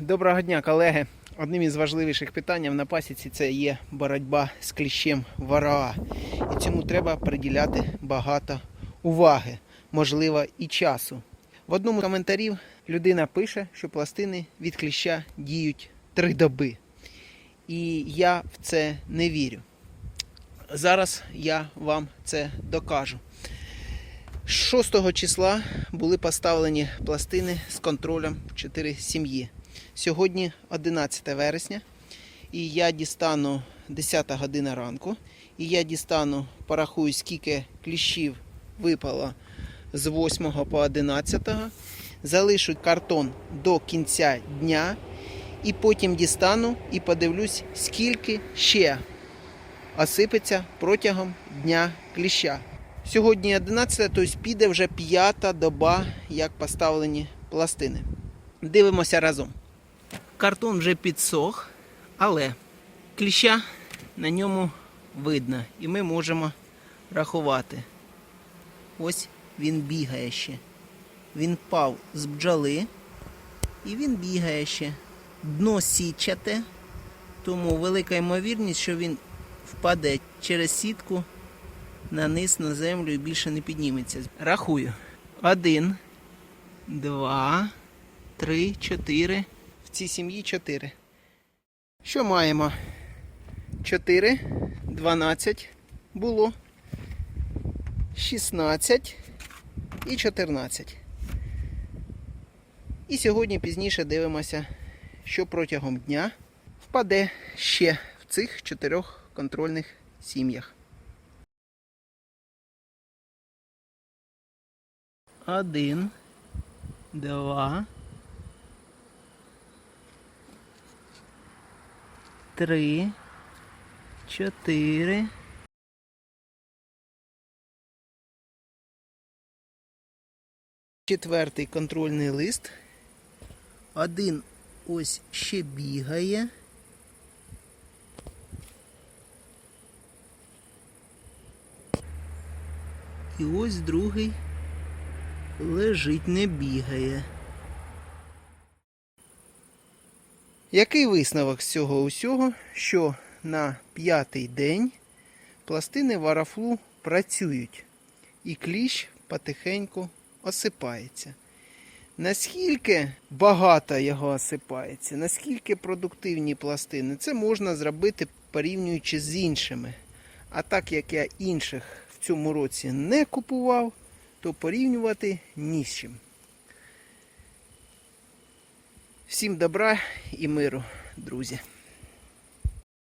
Доброго дня, колеги. Одним із важливіших питань на пасіці це є боротьба з кліщем вараа. І цьому треба приділяти багато уваги, можливо, і часу. В одному з коментарів людина пише, що пластини від кліща діють три доби. І я в це не вірю. Зараз я вам це докажу. 6 числа були поставлені пластини з контролем 4 сім'ї. Сьогодні 11 вересня, і я дістану 10 година ранку, і я дістану, порахую, скільки кліщів випало з 8 по 11, залишу картон до кінця дня, і потім дістану і подивлюсь, скільки ще осипеться протягом дня кліща. Сьогодні 11, тобто піде вже п'ята доба, як поставлені пластини. Дивимося разом. Картон вже підсох, але кліща на ньому видно. І ми можемо рахувати. Ось він бігає ще. Він пав з бджоли і він бігає ще. Дно січате, тому велика ймовірність, що він впаде через сітку на низ на землю і більше не підніметься. Рахую. Один, два, три, чотири. В цій сім'ї чотири. Що маємо? Чотири, дванадцять було. Шістнадцять і чотирнадцять. І сьогодні пізніше дивимося, що протягом дня впаде ще в цих чотирьох контрольних сім'ях. Один, два, три, чотири. Четвертий контрольний лист. Один ось ще бігає. І ось другий лежить, не бігає. Який висновок з цього усього, що на п'ятий день пластини варафлу працюють і кліщ потихеньку осипається. Наскільки багато його осипається, наскільки продуктивні пластини, це можна зробити порівнюючи з іншими. А так як я інших в цьому році не купував, то порівнювати ні з чим. Всім добра і миру, друзі.